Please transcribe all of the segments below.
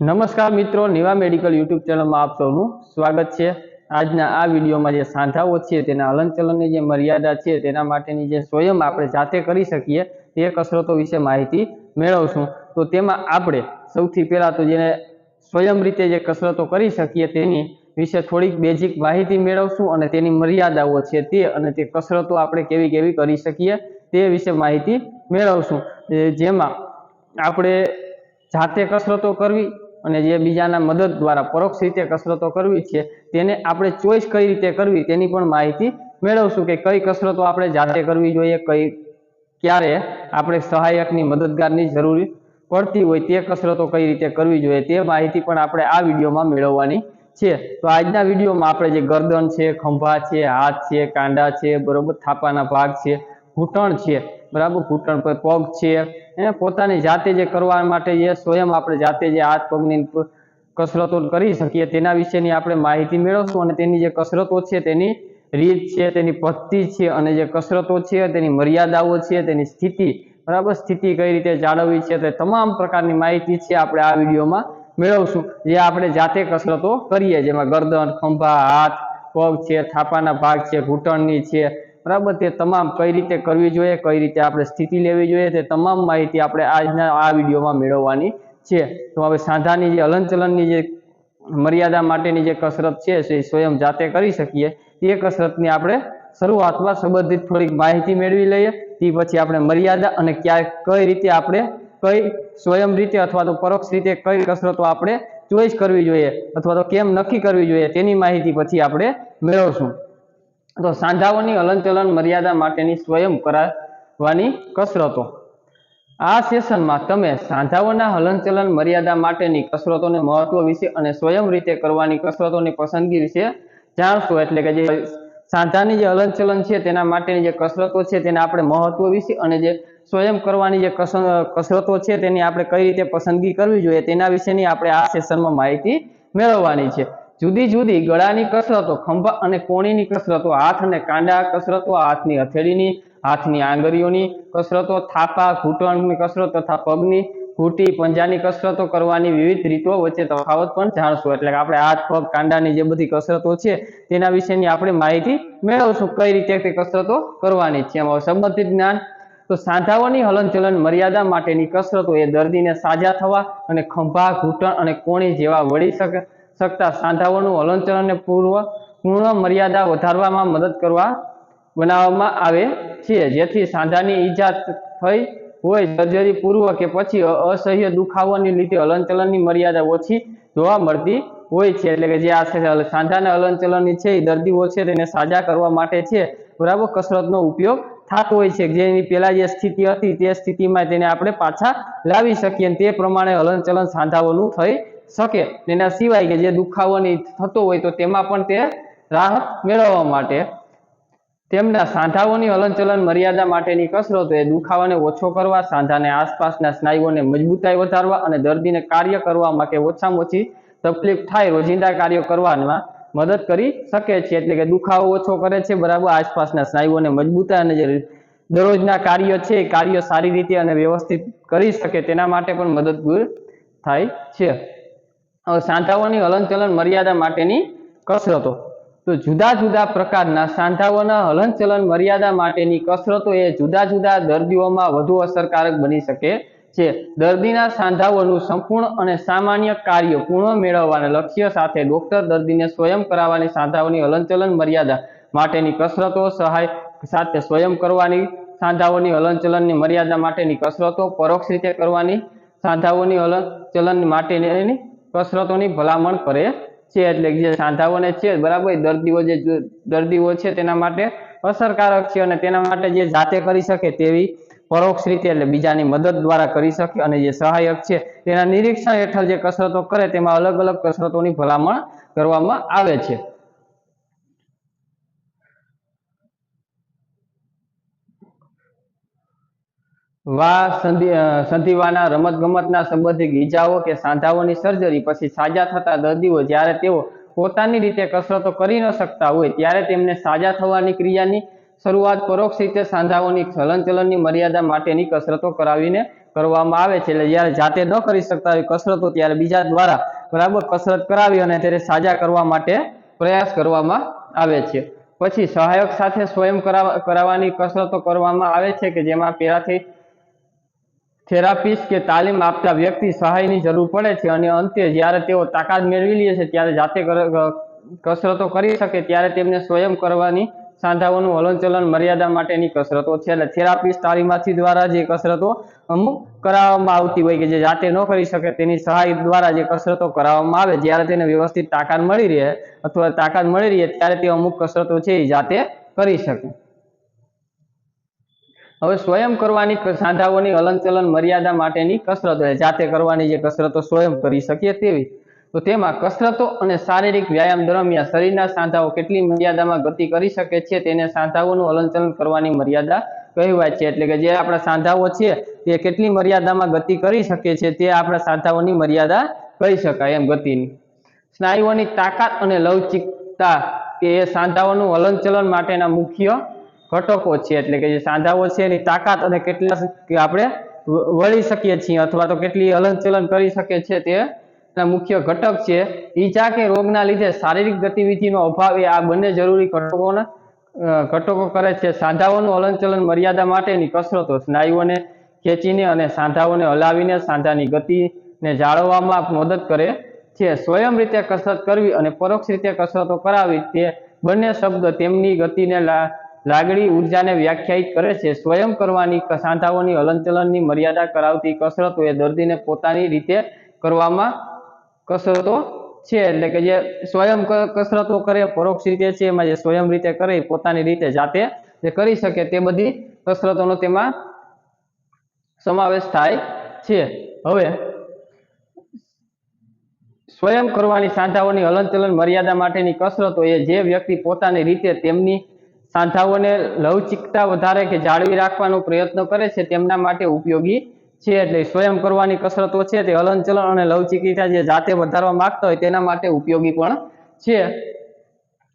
નમસ્કાર મિત્રો, Niva medical YouTube ચેનલમાં આપ સૌનું સ્વાગત છે. આજના આ વિડીયોમાં જે સાંધાઓ છે, તેના હલનચલનની જે મર્યાદા છે, તેના માટેની જે સ્વયં આપણે જાતે કરી શકીએ, તે કસરતો વિશે માહિતી મેળવશું. તો તેમાં આપણે સૌથી પહેલાં તો જેને સ્વયં રીતે જે કસરતો કરી શકીએ, તેની વિશે થોડીક બેઝિક માહિતી મેળવશું અને તેની મર્યાદાઓ છે તે અને તે કસરતો આપણે કેવી કેવી કરી શકીએ, તે વિશે માહિતી મેળવશું. જેમાં આપણે જાતે કસરતો કરવી અને જે બીજાના મદદ દ્વારા પરોક્ષ રીતે કસરતો કરવી છે, તેને આપણે ચોઈસ કઈ રીતે કરવી તેની પણ માહિતી મેળવશું કે કઈ કસરતો આપણે જાતે કરવી જોઈએ, કઈ ક્યારે આપણે સહાયકની મદદગારની જરૂર પડતી હોય તે કસરતો કઈ રીતે કરવી જોઈએ તે માહિતી પણ આપણે આ વિડીયોમાં મેળવવાની છે. તો આજના વિડીયોમાં આપણે જે ગરદન છે, ખંભા છે, હાથ છે, કાંડા છે, બરોબર, થાપાના ભાગ છે ઘૂંટણ છે. બરાબર? ઘૂંટણ પર પગ છે. એને પોતાની જાતે જે કરવા માટે જે સ્વયં આપણે જાતે જે હાથ પગની કસરતો કરી શકીએ, તેના વિશેની આપણે માહિતી મેળવશું અને તેની જે કસરતો છે તેની રીત છે, તેની પદ્ધતિ છે અને જે કસરતો છે, તેની મર્યાદાઓ છે, તેની સ્થિતિ, બરાબર? સ્થિતિ કઈ રીતે જાળવવી છે તે તમામ પ્રકારની માહિતી છે આપણે આ વિડીયોમાં મેળવશું. જે આપણે જાતે કસરતો કરીએ, જેમાં ગરદન, ખંભા, હાથ, પગ છે, થાપાના ભાગ છે, ઘૂંટણની છે બરાબર? તે તમામ કઈ રીતે કરવી જોઈએ, કઈ રીતે આપણે સ્થિતિ લેવી જોઈએ, તે તમામ માહિતી આપણે આજના આ વિડીયોમાં મેળવવાની છે. તો હવે સાંધાની જે હલનચલનની જે મર્યાદા માટેની જે કસરત છે, એ સ્વયં જાતે કરી શકીએ. તે કસરતની આપણે શરૂઆતમાં સંબંધિત થોડીક માહિતી મેળવી લઈએ. તે પછી આપણે મર્યાદા અને ક્યાં કઈ રીતે આપણે કઈ સ્વયં રીતે અથવા તો પરોક્ષ રીતે કઈ કસરતો આપણે ચોઈસ કરવી જોઈએ અથવા તો કેમ નક્કી કરવી જોઈએ તેની માહિતી પછી આપણે મેળવશું. તો સાંધાઓની હલનચલન મર્યાદા માટેની સ્વયં કરાવવાની કસરતો. આ સેશનમાં તમે સાંધાઓના હલનચલન મર્યાદા માટેની કસરતોને મહત્વ વિશે અને સ્વયં રીતે કરવાની કસરતોની પસંદગી વિશે જાણશો. એટલે કે જે સાંધાની જે હલનચલન છે તેના માટેની જે કસરતો છે તેના આપણે મહત્વ વિશે અને જે સ્વયં કરવાની જે કસ- કસરતો છે તેની આપણે કઈ રીતે પસંદગી કરવી જોઈએ તેના વિશેની આપણે આ સેશનમાં માહિતી મેળવવાની છે. જુદી જુદી ગળાની કસરતો, ખંભા અને કોણીની કસરતો, હાથ અને કાંડા કસરતો, હાથની હથેળીની, હાથની આંગળીઓની કસરતો, થાપા, ઘૂંટણની કસરત તથા પગની ઘૂંટી, પંજાની કસરતો કરવાની વિવિધ રીતો વચ્ચે તફાવત પણ જાણશું. એટલે આપણે હાથ, પગ, કાંડાની જે બધી કસરતો છે, તેના વિશેની આપણે માહિતી મેળવશું, કઈ રીતે તે કસરતો કરવાની છે. એમાં સંબંધિત જ્ઞાન, તો સાંધાઓની હલનચલન મર્યાદા માટેની કસરતો એ દર્દીને સાજા થવા અને ખંભા, ઘૂંટણ અને કોણી જેવા વળી શકે શકતા સાંધાઓનું હલનચલનને પૂર્વ પૂર્ણ મર્યાદા વધારવામાં મદદ કરવા બનાવવામાં આવે છે. જેથી સાંધાની ઈજા થઈ હોય, સર્જરી પૂર્વ કે પછી અસહ્ય દુખાવાની લીધે હલનચલનની મર્યાદા ઓછી જોવા મળતી હોય છે. એટલે કે જે આ સાંધાના હલનચલનની છે એ દર્દીઓ છે, તેને સાજા કરવા માટે છે, બરાબર કસરતનો ઉપયોગ થતો હોય છે. જેની પહેલાં જે સ્થિતિ હતી, તે સ્થિતિમાં તેને આપણે પાછા લાવી શકીએ તે પ્રમાણે હલનચલન સાંધાઓનું થઈ શકે. એના સિવાય કે જે દુખાવાની થતો હોય તો તેમાં પણ તે રાહત મેળવવા માટે તેમના સાંધાઓની હલનચલન મર્યાદા માટેની કસરતો એ દુખાવાને ઓછો કરવા, સાંધાને આસપાસના સ્નાયુઓને મજબૂતાઈ વધારવા અને દર્દીને કાર્ય કરવા માટે ઓછામાં ઓછી તકલીફ થાય રોજિંદા કાર્યો કરવામાં મદદ કરી શકે છે. એટલે કે દુખાવો ઓછો કરે છે, બરાબર? આસપાસના સ્નાયુઓને મજબૂતાઈ અને જે દરરોજના કાર્ય છે કાર્ય સારી રીતે અને વ્યવસ્થિત કરી શકે તેના માટે પણ મદદરૂપ થાય છે. સાંધાઓની હલનચલન મર્યાદા માટેની કસરતો. તો જુદા જુદા પ્રકારના સાંધાઓના હલનચલન મર્યાદા માટેની કસરતો એ જુદા જુદા દર્દીઓમાં વધુ અસરકારક બની શકે છે. દર્દીના સાંધાઓનું સંપૂર્ણ અને સામાન્ય કાર્ય પૂર્ણ મેળવવાના લક્ષ્ય સાથે ડોક્ટર દર્દીને સ્વયં કરાવવાની સાંધાઓની હલનચલન મર્યાદા માટેની કસરતો સહાય સાથે સ્વયં કરવાની સાંધાઓની હલનચલનની મર્યાદા માટેની કસરતો પરોક્ષ રીતે કરવાની સાંધાઓની હલનચલન માટેની કસરતોની ભલામણ કરે છે એટલે જે સાંધાઓને છે, બરાબર? દર્દીઓ જે, દર્દીઓ છે તેના માટે અસરકારક છે અને તેના માટે જે જાતે કરી શકે તેવી પરોક્ષ રીતે એટલે બીજાની મદદ દ્વારા કરી શકે અને જે સહાયક છે તેના નિરીક્ષણ હેઠળ જે કસરતો કરે તેમાં અલગ અલગ કસરતોની ભલામણ કરવામાં આવે છે. વા સંધિ સંધિવાના રમતગમતના સંબંધિત ઈજાઓ કે સાંધાઓની સર્જરી પછી સાજા થતા દર્દીઓ જ્યારે તેઓ પોતાની રીતે કસરતો કરી ન શકતા હોય ત્યારે તેમને સાજા થવાની ક્રિયાની શરૂઆત પરોક્ષ રીતે સાંધાઓની હલનચલનની મર્યાદા માટેની કસરતો કરાવીને કરવામાં આવે છે. એટલે જ્યારે જાતે ન કરી શકતા હોય કસરતો ત્યારે બીજા દ્વારા બરાબર કસરત કરાવી અને તેને સાજા કરવા માટે પ્રયાસ કરવામાં આવે છે. પછી સહાયક સાથે સ્વયં કરાવ- કરાવવાની કસરતો કરવામાં આવે છે કે જેમાં પેરાથી થેરાપિસ્ટ કે તાલીમ આપતા વ્યક્તિ સહાયની જરૂર પડે છે અને અંતે જ્યારે તેઓ તાકાત મેળવી લે છે ત્યારે જાતે કસરતો કરી શકે ત્યારે તેમને સ્વયં કરવાની સાંધાઓનું હલનચલન મર્યાદા માટેની કસરતો છે. એટલે થેરાપિસ્ટ તાલીમાર્થી દ્વારા જે કસરતો અમુક કરાવવામાં આવતી હોય કે જે જાતે ન કરી શકે તેની સહાય દ્વારા જે કસરતો કરાવવામાં આવે, જ્યારે તેને વ્યવસ્થિત તાકાત મળી રહે અથવા તાકાત મળી રહે ત્યારે તે અમુક કસરતો છે એ જાતે કરી શકે. હવે સ્વયં કરવાની સાંધાઓની હલનચલન મર્યાદા માટેની કસરતો જાતે કરવાની જે કસરતો સ્વયં કરી શકીએ તેવી. તો તેમાં કસરતો અને શારીરિક વ્યાયામ દરમિયાન શરીરના સાંધાઓ કેટલી મર્યાદામાં ગતિ કરી શકે છે તેને સાંધાઓનું હલનચલન કરવાની મર્યાદા કહેવાય છે. એટલે કે જે આપણા સાંધાઓ છે તે કેટલી મર્યાદામાં ગતિ કરી શકે છે તે આપણા સાંધાઓની મર્યાદા કહી શકાય એમ ગતિની. સ્નાયુઓની તાકાત અને લવચિકતા એ સાંધાઓનું હલનચલન માટેના મુખ્ય ઘટકો છે, એટલે કે જે સાંધાઓ છે, એની તાકાત અને કેટલા આપણે વળી શકીએ છીએ અથવા તો કેટલી હલનચલન કરી શકે છે તે મુખ્ય ઘટક છે. ઈજા કે રોગના લીધે શારીરિક ગતિવિધિનો અભાવ એ આ બંને જરૂરી ઘટકોના ઘટકો કરે છે. સાંધાઓનું હલનચલન મર્યાદા માટેની કસરતો, સ્નાયુઓને ખેંચીને અને સાંધાઓને હલાવીને સાંધાની ગતિને જાળવવામાં મદદ કરે છે. સ્વયં રીતે કસરત કરવી અને પરોક્ષ રીતે કસરતો કરાવી તે બંને શબ્દ તેમની ગતિને લાગણી ઉર્જાને વ્યાખ્યાયિત કરે છે. સ્વયં કરવાની સાંધાઓની હલનચલનની મર્યાદા કરાવતી કસરતો એ દર્દીને પોતાની રીતે કરવામાં કસરતો છે. એટલે કે જે સ્વયં કસરતો કરે પરોક્ષ રીતે છે, એમાં જે સ્વયં રીતે કરે પોતાની રીતે જાતે જે કરી શકે તે બધી કસરતોનો તેમાં સમાવેશ થાય છે. હવે સ્વયં કરવાની સાંધાઓની હલનચલન મર્યાદા માટેની કસરતો એ જે વ્યક્તિ પોતાની રીતે તેમની સાંધાઓને લવચિકતા વધારે કે જાળવી રાખવાનો પ્રયત્ન કરે છે તેમના માટે ઉપયોગી છે એટલે સ્વયં કરવાની કસરતો છે તે હલનચલન અને લવચિકતા જે જાતે વધારવા માંગતા હોય તેના માટે ઉપયોગી પણ છે.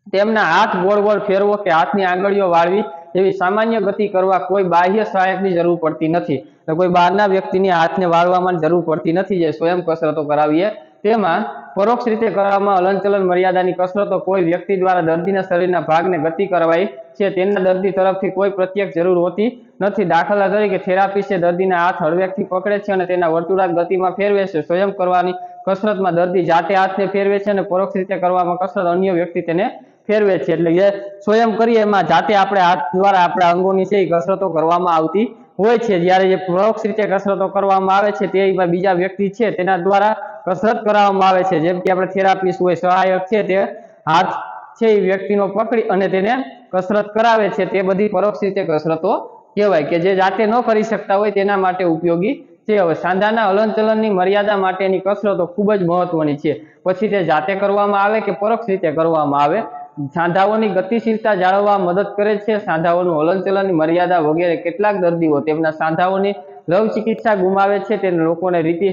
તેમના હાથ ગોળ ગોળ ફેરવો કે હાથની આંગળીઓ વાળવી એવી સામાન્ય ગતિ કરવા કોઈ બાહ્ય સહાયકની જરૂર પડતી નથી. કોઈ બહારના વ્યક્તિની હાથને વાળવામાં જરૂર પડતી નથી. જે સ્વયં કસરતો કરાવીએ તેમાં પરોક્ષ રીતે કરવામાં હલનચલન મર્યાદાની કસરતો કોઈ વ્યક્તિ દ્વારા દર્દીના શરીરના ભાગને ગતિ કરવાય છે તેના દર્દી તરફથી કોઈ પ્રત્યક્ષ જરૂર હોતી નથી. દાખલા તરીકે, થેરાપી છે, દર્દીના હાથ હળવેકથી પકડે છે અને તેના વર્તુળાક ગતિમાં ફેરવે છે. સ્વયં કરવાની કસરતમાં દર્દી જાતે હાથને ફેરવે છે અને પરોક્ષ રીતે કરવામાં કસરત અન્ય વ્યક્તિ તેને ફેરવે છે. એટલે જે સ્વયં કરીએ એમાં જાતે આપણે હાથ દ્વારા આપણા અંગોની છે એ કસરતો કરવામાં આવતી હોય છે. જ્યારે જે પરોક્ષ રીતે કસરતો કરવામાં આવે છે, તે બીજા વ્યક્તિ છે, તેના દ્વારા કસરત કરાવવામાં આવે છે. જેમ કે આપણે થેરાપિસ્ટ હોય, સહાયક છે તે હાથ છે એ વ્યક્તિનો પકડી અને તેને કસરત કરાવે છે. તે બધી પરોક્ષ રીતે કસરતો કહેવાય કે જે જાતે ન કરી શકતા હોય તેના માટે ઉપયોગી છે. હવે સાંધાના હલનચલનની મર્યાદા માટેની કસરતો ખૂબ જ મહત્વની છે. પછી તે જાતે કરવામાં આવે કે પરોક્ષ રીતે કરવામાં આવે? સાંધાઓની ગતિશીલતા જાળવવા મદદ કરે છે. સાંધાઓનું હલનચલનની મર્યાદા વગેરે કેટલાક દર્દીઓ તેમના સાંધાઓની લવ ચિકિત્સા ગુમાવે છે. તે લોકોને રીતિ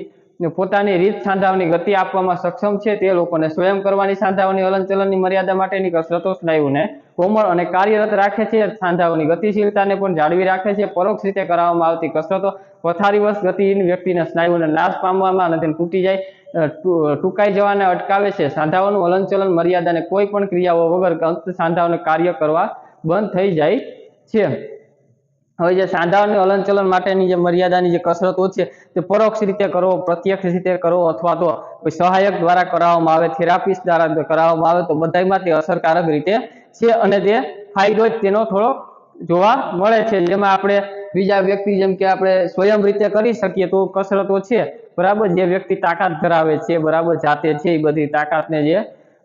પોતાની રીત સાંધાઓની ગતિ આપવામાં સક્ષમ છે તે લોકોને સ્વયં કરવાની સાંધાઓની હલનચલનની મર્યાદા માટેની કસરતો સ્નાયુને કોમળ અને કાર્યરત રાખે છે. સાંધાઓની ગતિશીલતાને પણ જાળવી રાખે છે. પરોક્ષ રીતે કરાવવામાં આવતી કસરતો પથારીવશ ગતિહીન વ્યક્તિના સ્નાયુને નાશ પામવામાં અને તેને તૂટી જાય ટૂંકાઈ જવાને અટકાવે છે. સાંધાઓનું હલનચલન મર્યાદાને કોઈ પણ ક્રિયાઓ વગર સાંધાઓને કાર્ય કરવા બંધ થઈ જાય છે. હવે જે સાંધાઓની હલનચલન માટેની જે મર્યાદાની જે કસરતો છે, તે પરોક્ષ રીતે કરો પ્રત્યક્ષ રીતે કરો અથવા તો કોઈ સહાયક દ્વારા કરાવવામાં આવે, થેરાપિસ્ટ દ્વારા કરાવવામાં આવે, તો બધામાં તે અસરકારક રીતે છે અને તે ફાયદો જ તેનો થોડો જોવા મળે છે. જેમાં આપણે બીજા વ્યક્તિ જેમ કે આપણે સ્વયં રીતે કરી શકીએ તો કસરતો છે, બરાબર? જે વ્યક્તિ તાકાત ધરાવે છે, બરાબર? જાતે છે, એ બધી તાકાતને જે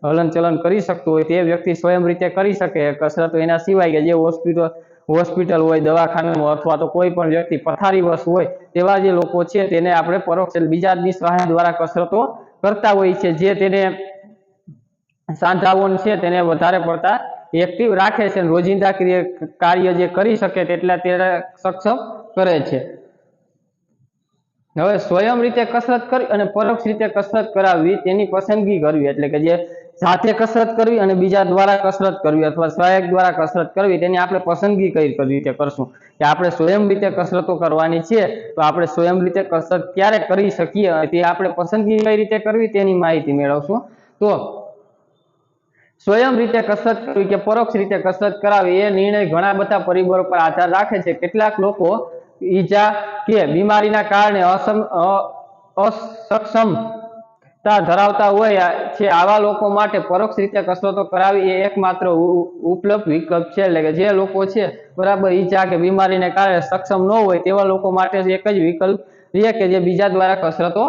હલનચલન કરી શકતું હોય, તે વ્યક્તિ સ્વયં રીતે કરી શકે. કસરતો એના સિવાય કે જે હોસ્પિટલ હોસ્પિટલ હોય દવાખાનામાં અથવા તો કોઈ પણ વ્યક્તિ પથારીવશ હોય, તેવા જે લોકો છે તેને આપણે પરોક્ષ બીજાની સહાય દ્વારા કસરતો કરતા હોય છે જે તેને સાંધાઓન છે તેને વધારે પડતા એક્ટિવ રાખે છે રોજિંદા ક્રિયા- કાર્ય જે કરી શકે તેટલા તે સક્ષમ કરે છે. હવે સ્વયં રીતે કસરત કરી અને પરોક્ષ રીતે કસરત કરાવવી તેની પસંદગી કરવી એટલે કે જે જાતે કસરત કરવી અને બીજા દ્વારા કસરત કરવી અથવા સહાયક દ્વારા કસરત કરવી, તેની આપણે પસંદગી કઈ રીતે કરશું? કે આપણે સ્વયં રીતે કસરતો કરવાની છે, તો આપણે સ્વયં રીતે કસરત ક્યારે કરી શકીએ તે આપણે પસંદગી કઈ રીતે કરવી તેની માહિતી મેળવશું. તો સ્વયં રીતે કસરત કરવી કે પરોક્ષ રીતે કસરત કરાવી, એ નિર્ણય ઘણા બધા પરિબળો પર આધાર રાખે છે. કેટલાક લોકો ઈજા કે બીમારીના કારણે અસમ, અ- અસક્ષમતા ધરાવતા હોય છે, આવા લોકો માટે પરોક્ષ રીતે કસરતો કરાવી એ એકમાત્ર ઉપલબ્ધ વિકલ્પ છે. એટલે કે જે લોકો છે, બરાબર ઈજા કે બીમારીને કારણે સક્ષમ ન હોય, તેવા લોકો માટે એક જ વિકલ્પ રહે કે જે બીજા દ્વારા કસરતો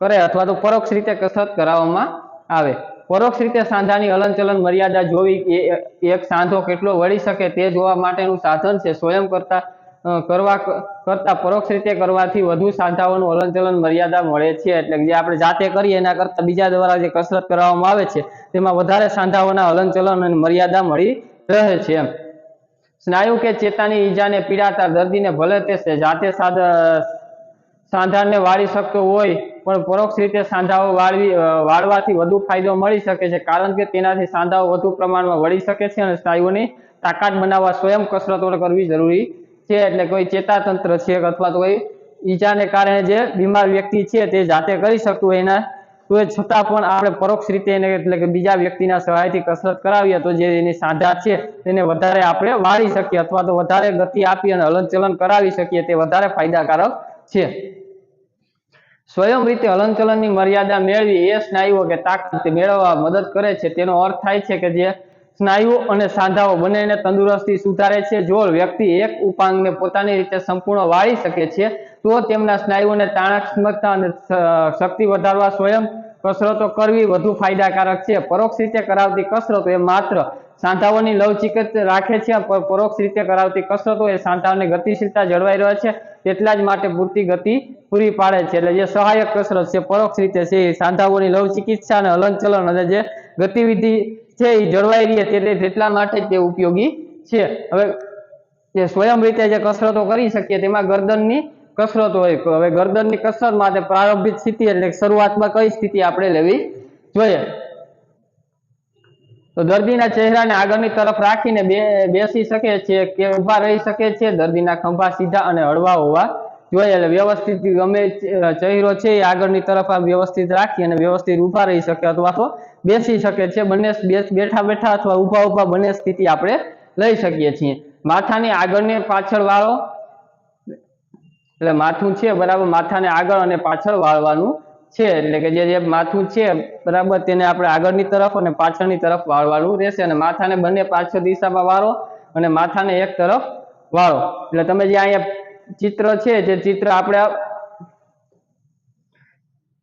કરે અથવા તો પરોક્ષ રીતે કસરત કરાવવામાં આવે. પરોક્ષ રીતે સાંધાની હલનચલન મર્યાદા જોવી એ એક સાંધો કેટલો વળી શકે તે જોવા માટેનું સાધન છે. સ્વયં કરતા કરવા કરતા પરોક્ષ રીતે કરવાથી વધુ સાંધાઓનું હલનચલન મર્યાદા મળે છે. એટલે જે આપણે જાતે કરીએ એના કરતા બીજા દ્વારા જે કસરત કરવામાં આવે છે, તેમાં વધારે સાંધાઓના હલનચલન અને મર્યાદા મળી રહે છે એમ. સ્નાયુ કે ચેતાની ઈજાને પીડાતા દર્દીને ભલે તે જાતે સાધ સાંધાને વાળી શકતો હોય, પણ પરોક્ષ રીતે સાંધાઓ વાળવી વાળવાથી વધુ ફાયદો મળી શકે છે, કારણ કે તેનાથી સાંધાઓ વધુ પ્રમાણમાં વળી શકે છે અને સ્નાયુઓની તાકાત બનાવવા સ્વયં કસરતો કરવી જરૂરી છે એટલે કોઈ ચેતાતંત્ર છે અથવા તો કોઈ ઈજાને કારણે જે બીમાર વ્યક્તિ છે તે જાતે કરી શકતું હોય એના તો એ છતાં પણ આપણે પરોક્ષ રીતે એને એટલે કે બીજા વ્યક્તિના સહાયથી કસરત કરાવીએ તો જે એની સાંધા છે તેને વધારે આપણે વાળી શકીએ અથવા તો વધારે ગતિ આપી અને હલનચલન કરાવી શકીએ તે વધારે ફાયદાકારક છે. સ્વયં રીતે હલનચલનની મર્યાદા મેળવી એ સ્નાયુઓ કે તાકાત મેળવવા મદદ કરે છે. તેનો અર્થ થાય છે કે જે સ્નાયુઓ અને સાંધાઓ બંનેને તંદુરસ્તી સુધારે છે. જો વ્યક્તિ એક ઉપાંગને પોતાની રીતે સંપૂર્ણ વાળી શકે છે, તો તેમના સ્નાયુઓને તાણાત્મકતા અને શક્તિ વધારવા સ્વયં કસરતો કરવી વધુ ફાયદાકારક છે. પરોક્ષ રીતે કરાવતી કસરતો એ માત્ર સાંધાઓની લવચિકતા રાખે છે પરોક્ષ રીતે કરાવતી કસરતો એ સાંધાઓની ગતિશીલતા જળવાઈ રહે છે. તેટલા જ માટે પૂરતી ગતિ પૂરી પાડે છે. એટલે જે સહાયક કસરત છે, પરોક્ષ રીતે છે, એ સાંધાઓની લવચિકિત્સા અને હલનચલન અને જે ગતિવિધિ છે એ જળવાઈ રહે તે તેટલા માટે તે ઉપયોગી છે. હવે જે સ્વયં રીતે જે કસરતો કરી શકીએ તેમાં ગરદનની કસરત હોય. હવે ગરદનની કસરત માટે પ્રારંભિક સ્થિતિ એટલે શરૂઆતમાં કઈ સ્થિતિ આપણે લેવી જોઈએ? તો દર્દીના ચહેરાને આગળની તરફ રાખીને બેસી શકે છે કે ઊભા રહી શકે છે? દર્દીના ખંભા સીધા અને હળવા હોવા જોઈએ એટલે વ્યવસ્થિત ગમે ચહેરો છે એ આગળની તરફ આ વ્યવસ્થિત રાખી અને વ્યવસ્થિત ઊભા રહી શકે અથવા તો બેસી શકે છે. બંને બેઠા બેઠા અથવા ઊભા ઊભા બંને સ્થિતિ આપણે લઈ શકીએ છીએ. માથાની આગળને પાછળ વાળો, એટલે માથું છે બરાબર, માથાને આગળ અને પાછળ વાળવાનું છે. એટલે કે જે જે માથું છે બરાબર તેને આપણે આગળની તરફ અને પાછળની તરફ વાળવાનું રહેશે અને માથાને બંને પાછળ દિશામાં વાળો અને માથાને એક તરફ વાળો. એટલે તમે જે અહીંયા ચિત્ર છે, જે ચિત્ર આપણે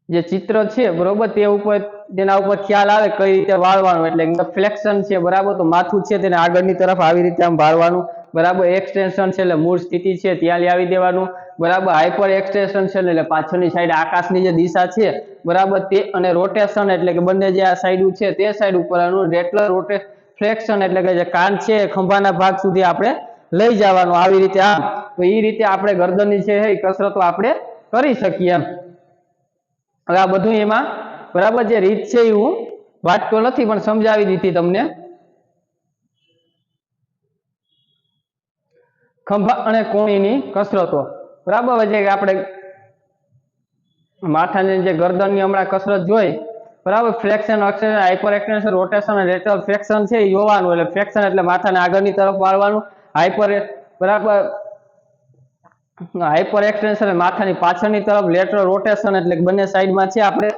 જે ચિત્ર છે, બરોબર, તે ઉપર તેના ઉપર ખ્યાલ આવે કઈ રીતે વાળવાનું, એટલે ફ્લેક્શન છે, બરાબર, તો માથું છે, તેને આગળની તરફ આવી રીતે આમ વાળવાનું, બરાબર એક્સટેન્શન છે, એટલે મૂળ સ્થિતિ છે ત્યાં લઈ આવી દેવાનું, બરાબર હાઈપર એક્સટેન્શન છે, એટલે પાછળની સાઈડ આકાશની જે દિશા છે, બરાબર, તે અને રોટેશન એટલે કે બંને જે આ સાઈડ છે, તે સાઈડ ઉપર આનું રેટલર રોટે ફ્લેક્શન એટલે કે જે કાન છે ખંભાના ભાગ સુધી આપણે લઈ જવાનું આવી રીતે આમ. તો એ રીતે આપણે ગરદનની છે એ કસરતો આપણે કરી શકીએ એમ. હવે આ બધું એમાં બરાબર જે રીત છે એ હું વાંચતો નથી પણ સમજાવી દીધી તમને. ખંભા અને કોણીની કસરતો. બરાબર છે જે આપણે માથાની જે ગરદનની હમણાં કસરત જોઈ, બરાબર, flexion extension hyper extension rotation અને લેટરલ ફ્લેક્શન છે એ જોવાનું. એટલે ફ્લેક્શન એટલે માથાને આગળની તરફ વાળવાનું. હાઇપર બરાબર? હાઇપર એક્સટેન્શન માથાની પાછળની તરફ લેટરલ રોટેશન એટલે બંને સાઈડમાં છે. આપણે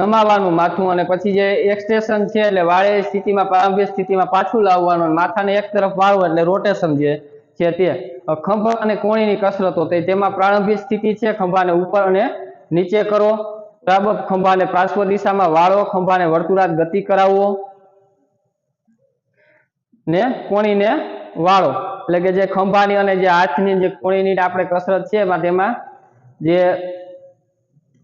નમાવાનું માથું અને પછી જે એક્સટેન્શન છે એટલે વાળે સ્થિતિમાં, પ્રારંભિક સ્થિતિમાં પાછું લાવવાનું માથાને એક તરફ વાળવું એટલે રોટેશન જે છે તે. ખંભા અને કોણીની કસરતો તે તેમાં પ્રારંભિક સ્થિતિ છે. ખંભાને ઉપર અને નીચે કરો. બરાબર? ખંભાને પાર્શ્વ દિશામાં વાળો, ખંભાને વર્તુળાત ગતિ કરાવવો ને કોણીને વાળો. એટલે કે જે ખંભાની અને જે હાથની જે કોણીની આપણે કસરત છે, એમાં તેમાં જે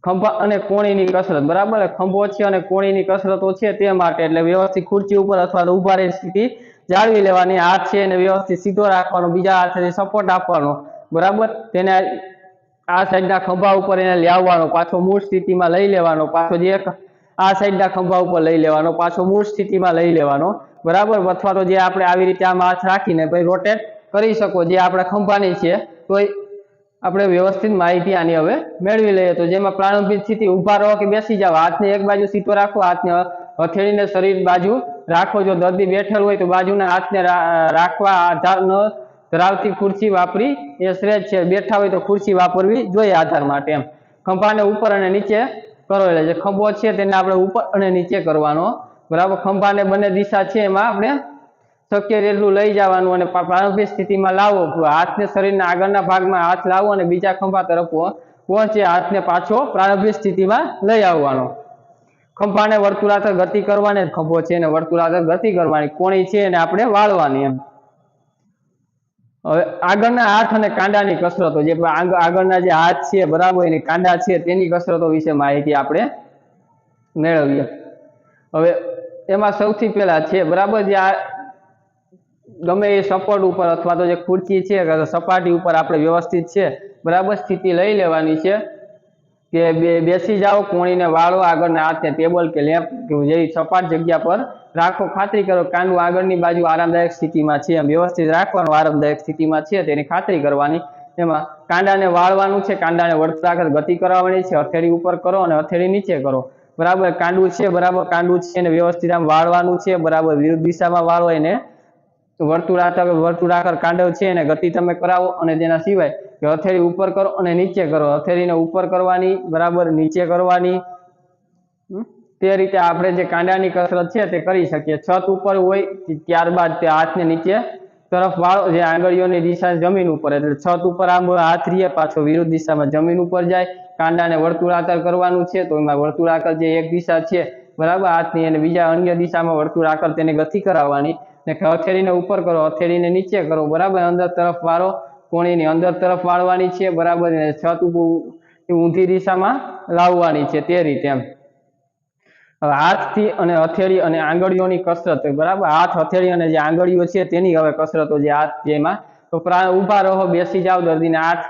ખંભા અને કોણીની કસરત. બરાબર? ખંભો છે અને કોણીની કસરતો છે તે માટે. એટલે વ્યવસ્થિત ખુરચી ઉપર અથવા ઊભા રહી સ્થિતિ જાળવી લેવાની હાથ છે એને વ્યવસ્થિત સીધો રાખવાનો, બીજા હાથથી સપોર્ટ આપવાનો. બરાબર? તેને આ સાઈડના ખંભા ઉપર એને લાવવાનો પાછો મૂળ સ્થિતિમાં લઈ લેવાનો, પાછો જે આ સાઈડના ખંભા ઉપર લઈ લેવાનો, પાછો મૂળ સ્થિતિમાં લઈ લેવાનો. બરાબર? અથવા તો જે આપણે આવી રીતે આમ હાથ રાખીને ભાઈ રોટેટ કરી શકો, જે આપણે ખંભાની છે, તો આપણે વ્યવસ્થિત માહિતી આની હવે મેળવી લઈએ. તો જેમાં પ્રારંભિક સ્થિતિ ઊભા રહો કે બેસી જાઓ, હાથને એક બાજુ સીધો રાખો, હાથને હથેળીને શરીર બાજુ રાખો. જો દર્દી બેઠેલ હોય તો બાજુના હાથને રાખવા આધાર ન ધરાવતી ખુરશી વાપરી, એ શ્રેષ્ઠ છે. બેઠા હોય તો ખુરશી વાપરવી જોઈએ આધાર માટે એમ. ખંભાને ઉપર અને નીચે કરો એટલે જે ખંભો છે તેને આપણે ઉપર અને નીચે કરવાનો. બરાબર? ખંભાને બંને દિશા છે એમાં આપણે શક્ય એટલું લઈ જવાનું અને પ્રારંભિક સ્થિતિમાં લાવો. હાથને શરીરના આગળના ભાગમાં હાથ લાવો અને બીજા ખંભા તરફ પહોં- પહોંચે હાથને પાછો પ્રારંભિક સ્થિતિમાં લઈ આવવાનો. ખંભાને વર્તુળાકાર ગતિ કરવાની ખંભો છે અને વર્તુળાકાર ગતિ કરવાની કોણી છે એને આપણે વાળવાની એમ. હવે આગળના હાથ અને કાંડાની કસરતો જે આગ- આગળના જે હાથ છે, બરાબર, એની કાંડા છે, તેની કસરતો વિશે માહિતી આપણે મેળવીએ. હવે એમાં સૌથી પહેલા છે, બરાબર, જે આ ગમે એ સપોર્ટ ઉપર અથવા તો જે ખુરચી છે સપાટી ઉપર આપણે વ્યવસ્થિત છે, બરાબર, સ્થિતિ લઈ લેવાની છે, કે બેસી જાઓ, કોણીને વાળો આગળના હાથને ટેબલ કે લેમ્પ જેવી સપાટ જગ્યા પર રાખો, ખાતરી કરો કાંડું આગળની બાજુ આરામદાયક સ્થિતિમાં છે એમ. વ્યવસ્થિત રાખવાનું આરામદાયક સ્થિતિમાં છે તેની ખાતરી કરવાની. એમાં કાંડાને વાળવાનું છે, કાંડાને વળતાકર ગતિ કરાવવાની છે, હથેળી ઉપર કરો અને હથેળી નીચે કરો. બરાબર, કાંડું છે, બરાબર, કાંડું છે એને વ્યવસ્થિત આમ વાળવાનું છે, બરાબર, વિરુદ્ધ દિશામાં વાળો એને વર્તુળાકાર વર્તુળાકાર કાંડવ છે એને ગતિ તમે કરાવો અને તેના સિવાય કે હથેળી ઉપર કરો અને નીચે કરો. હથેળીને ઉપર કરવાની, બરાબર, નીચે કરવાની? તે રીતે આપણે જે કાંડાની કસરત છે તે કરી શકીએ. છત ઉપર હોય ત્યારબાદ તે હાથને નીચે તરફ વાળો જે આંગળીઓની દિશા જમીન ઉપર એટલે છત ઉપર આમ હાથ રીએ પાછો વિરુદ્ધ દિશામાં જમીન ઉપર જાય. કાંડાને વર્તુળાકાર કરવાનું છે તો એમાં વર્તુળાકાર જે એક દિશા છે બરાબર હાથની અને બીજા અન્ય દિશામાં વર્તુળાકાર તેને ગતિ કરાવવાની. ને હથેળીને ઉપર કરો, હથેળીને નીચે કરો, બરાબર? અંદર તરફ વાળો કોણીની અંદર તરફ વાળવાની છે, બરાબર? છત ઊંધી દિશામાં લાવવાની છે તે રીતે એમ. હવે હાથથી અને હથેળી અને આંગળીઓની કસરત, બરાબર? હાથ, હથેળી અને જે આંગળીઓ છે તેની હવે કસરતો જે હાથ જેમાં તો પ્રાણ ઊભા રહો, બેસી જાઓ દર્દીને હાથ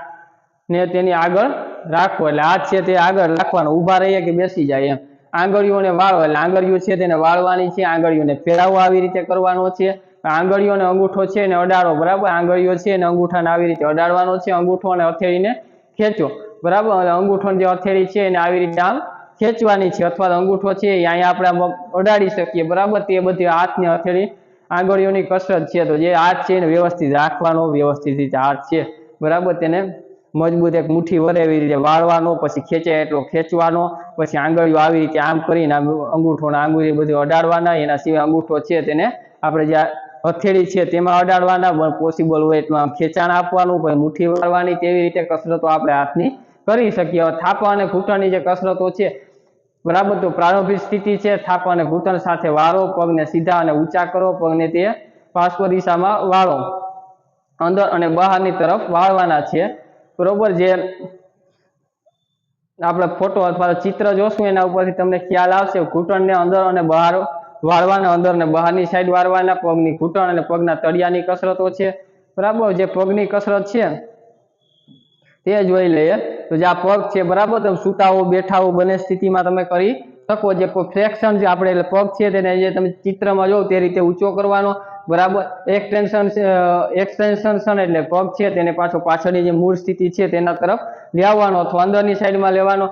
ને તેની આગળ રાખવો એટલે હાથ છે તે આગળ રાખવાનો, ઊભા રહીએ કે બેસી જાય એમ. આંગળીઓને વાળો, એટલે આંગળીઓ છે તેને વાળવાની છે, આંગળીઓને ફેરવવો આવી રીતે કરવાનો છે. આંગળીઓને અંગૂઠો છે એને અડાડો, બરાબર? આંગળીઓ છે એને અંગૂઠાને આવી રીતે અડાડવાનો છે, અંગૂઠો અને હથેળીને ખેંચો, બરાબર? અંગૂઠો જે હથેળી છે એને આવી રીતે આમ ખેંચવાની છે અથવા અંગૂઠો છે અહીંયા આપણે અડાડી શકીએ. બરાબર? તે બધી હાથની હથેળી આંગળીઓની કસરત છે. તો જે હાથ છે એને વ્યવસ્થિત રાખવાનો, વ્યવસ્થિત રીતે હાથ છે. બરાબર? તેને મજબૂત એક મુઠ્ઠી વરે એવી રીતે વાળવાનો, પછી ખેંચે એટલો ખેંચવાનો, પછી આંગળીઓ આવી રીતે આમ કરીને આમ અંગૂઠો ને બધું અડાડવાના, એના સિવાય અંગૂઠો છે તેને આપણે જે હથેળી છે તેમાં અડાડવાના, પણ પોસિબલ હોય એટલું આમ ખેંચાણ આપવાનું, પછી મુઠ્ઠી વાળવાની તેવી રીતે કસરતો આપણે હાથની કરી શકીએ. થાપવા થાપા અને ઘૂંટણની જે કસરતો છે બરાબર? તો પ્રારંભિક સ્થિતિ છે થાપા અને ઘૂંટણ સાથે વાળો, પગને સીધા અને ઊંચા કરો, પગને તે પાર્શ્વ દિશામાં વાળો. અંદર અને બહારની તરફ વાળવાના છે. બરોબર? જે આપણે ફોટો અથવા ચિત્ર જોશું, એના ઉપરથી તમને ખ્યાલ આવશે. ઘૂંટણને અંદર અને બહાર વાળવાના અંદર અને બહારની સાઈડ વાળવાના, પગની ઘૂંટણ અને પગના તળિયાની કસરતો છે. બરાબર? જે પગની કસરત છે તે જોઈ લઈએ તો જે આ પગ છે, બરાબર? તમે સુતાઓ, બેઠાઓ, બંને સ્થિતિમાં તમે કરી શકો. જે ફ્લેક્શન જે આપણે એટલે પગ છે, તેને જે તમે ચિત્રમાં જોવો તે રીતે ઊંચો કરવાનો. બરાબર? એક્સટેન્શન એક્સટેન્શન એટલે પગ છે, તેને પાછો પાછળની જે મૂળ સ્થિતિ છે, તેના તરફ લેવાનો અથવા અંદરની સાઈડમાં લેવાનો.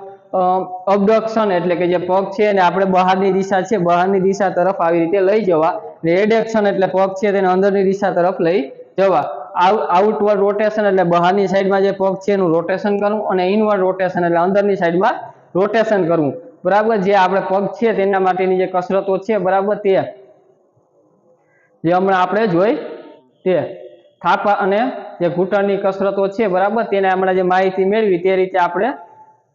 અબડક્શન એટલે કે જે પગ છે ને આપણે બહારની દિશા છે, બહારની દિશા તરફ આવી રીતે લઈ જવા. ને એડેક્શન એટલે પગ છે, તેને અંદરની દિશા તરફ લઈ જવા આઉટવર્ડ રોટેશન એટલે બહારની સાઈડમાં જે પગ છે એનું રોટેશન કરવું અને ઇનવર્ડ રોટેશન એટલે અંદરની સાઈડમાં રોટેશન કરવું. બરાબર? જે આપણે પગ છે તેના માટેની જે કસરતો છે, બરાબર તે. જે હમણાં આપણે જોઈ તે. થાપા અને જે ઘૂંટણની કસરતો છે, બરાબર? તેને હમણાં જે માહિતી મેળવી તે રીતે આપણે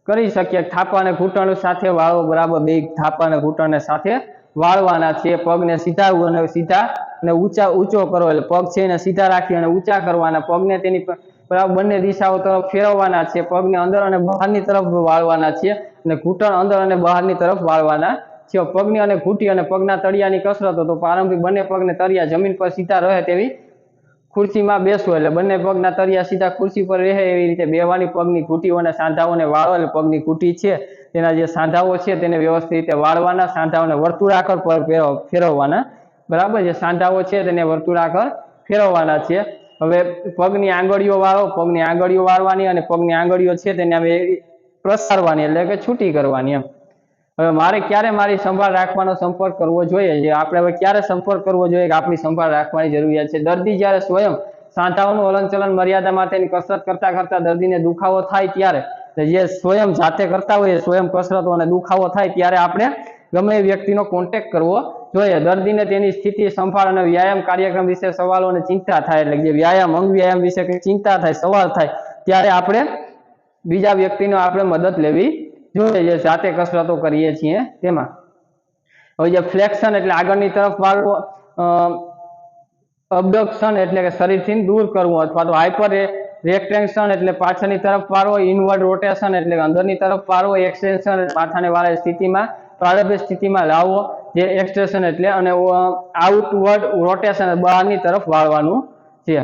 કરી શકીએ. થાપા અને ઘૂંટણ સાથે વાળો, બરાબર? બે થાપા અને ઘૂંટણને સાથે વાળવાના છે. પગને સીધા અને સીધા અને ઊંચા ઊંચો કરો. એટલે પગ છે એને સીધા રાખી અને ઊંચા કરવાના. પગને તેની બંને દિશાઓ તરફ ફેરવવાના છે. પગને અંદર અને બહારની તરફ વાળવાના છે. અને ઘૂંટણ અંદર અને બહારની તરફ વાળવાના છે. પગની અને ઘૂંટી અને પગના તળિયાની કસરતો. તો પ્રારંભિક બંને પગને તળિયા જમીન પર સીધા રહે તેવી ખુરશીમાં બેસવું એટલે બંને પગના તળિયા સીધા ખુરશી પર રહે એવી રીતે બેવાની પગની ઘૂંટીઓ અને સાંધાઓને વાળો એટલે પગની ઘૂંટી છે. તેના જે સાંધાઓ છે તેને વ્યવસ્થિત રીતે વાળવાના સાંધાઓને વર્તુળાકાર પર ફેરવવાના. બરાબર જે સાંધાઓ છે તેને વર્તુળાકાર ફેરવવાના છે. હવે પગની આંગળીઓ વાળો, પગની આંગળીઓ વાળવાની અને પગની આંગળીઓ છે તેને અમે પ્રસારવાની એટલે કે છૂટી કરવાની એમ. હવે મારે ક્યારે મારી સંભાળ રાખવાનો સંપર્ક કરવો જોઈએ? જે આપણે હવે ક્યારે સંપર્ક કરવો જોઈએ કે આપણી સંભાળ રાખવાની જરૂરિયાત છે? દર્દી જ્યારે સ્વયં સાંધાઓનું હલનચલન મર્યાદા માટેની કસરત કરતા કરતા દર્દીને દુખાવો થાય ત્યારે જે સ્વયં જાતે કરતા હોઈએ સ્વયં કસરતો અને દુખાવો થાય ત્યારે આપણે ગમે એ વ્યક્તિનો કોન્ટેક્ટ કરવો જોઈએ. દર્દીને તેની સ્થિતિ સંભાળ અને વ્યાયામ કાર્યક્રમ વિશે સવાલો અને ચિંતા થાય, એટલે જે વ્યાયામ, અંગ વ્યાયામ વિશે ચિંતા થાય, સવાલ થાય, ત્યારે આપણે બીજા વ્યક્તિનો આપણે મદદ લેવી જોઈએ જે જાતે કસરતો કરીએ છીએ, તેમાં. હવે જે ફ્લેક્શન એટલે આગળની તરફ વાળવો અબડક્શન એટલે કે શરીરથી દૂર કરવું અથવા તો હાઇપર રેક્ટેન્શન એટલે પાછળની તરફ વાળવો ઇનવર્ડ રોટેશન એટલે અંદરની તરફ વાળવો એક્સટેન્શન પાછાને વાળે સ્થિતિમાં, પ્રારંભિક સ્થિતિમાં લાવવો, જે એક્સટેન્શન એટલે અને આઉટવર્ડ રોટેશન બહારની તરફ વાળવાનું છે.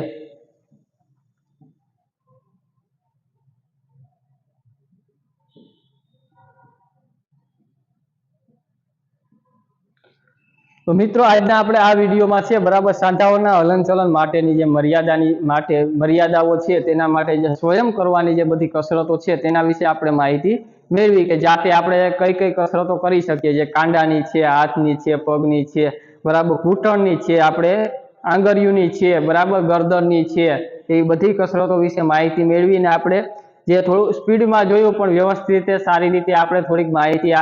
તો મિત્રો, આજના આપણે આ વિડીયોમાં છે બરાબર સાંધાઓના હલનચલન માટેની જે મર્યાદાની માટે મર્યાદાઓ છે તેના માટે જે સ્વયં કરવાની જે બધી કસરતો છે તેના વિશે આપણે માહિતી મેળવી કે જાતે આપણે કઈ કઈ કસરતો કરી શકીએ જે કાંડાની છે, હાથની છે, પગની છે, બરાબર ઘૂંટણની છે, આપણે આંગળીઓની છે, બરાબર ગરદનની છે એ બધી કસરતો વિશે માહિતી મેળવીને આપણે જે થોડું સ્પીડમાં જોયું પણ વ્યવસ્થિત રીતે સારી રીતે આપણે થોડીક માહિતી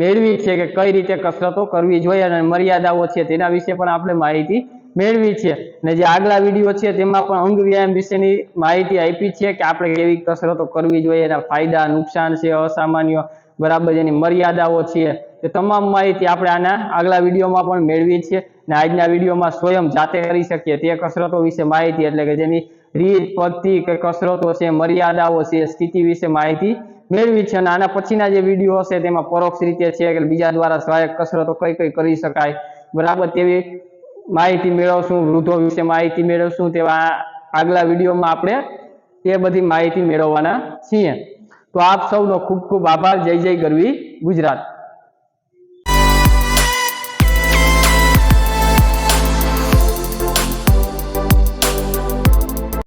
મેળવી છે કે કઈ રીતે કસરતો કરવી જોઈએ અને મર્યાદાઓ છે તેના વિશે પણ આપણે માહિતી મેળવી છે. અને જે આગલા વીડિયો છે તેમાં પણ અંગ વ્યાયામ વિશેની માહિતી આપી છે કે આપણે કેવી કસરતો કરવી જોઈએ, એના ફાયદા, નુકસાન છે, અસામાન્ય, બરાબર જેની મર્યાદાઓ છે. તે તમામ માહિતી આપણે આના આગલા વિડીયોમાં પણ મેળવી છે અને આજના વિડીયોમાં સ્વયં જાતે કરી શકીએ તે કસરતો વિશે માહિતી, એટલે કે જેની રીત, પદ્ધતિ કે કસરતો છે, મર્યાદાઓ છે, સ્થિતિ વિશે માહિતી મેળવી છે અને આના પછીના જે વીડિયો હશે તેમાં પરોક્ષ રીતે છે કે બીજા દ્વારા સહાયક કસરતો કઈ કઈ કરી શકાય. બરાબર તેવી માહિતી મેળવશું, વૃદ્ધો વિશે માહિતી મેળવશું તેવા આગલા વિડીયોમાં આપણે એ બધી માહિતી મેળવવાના છીએ. તો આપ સૌનો ખૂબ ખૂબ આભાર. જય જય ગરવી ગુજરાત.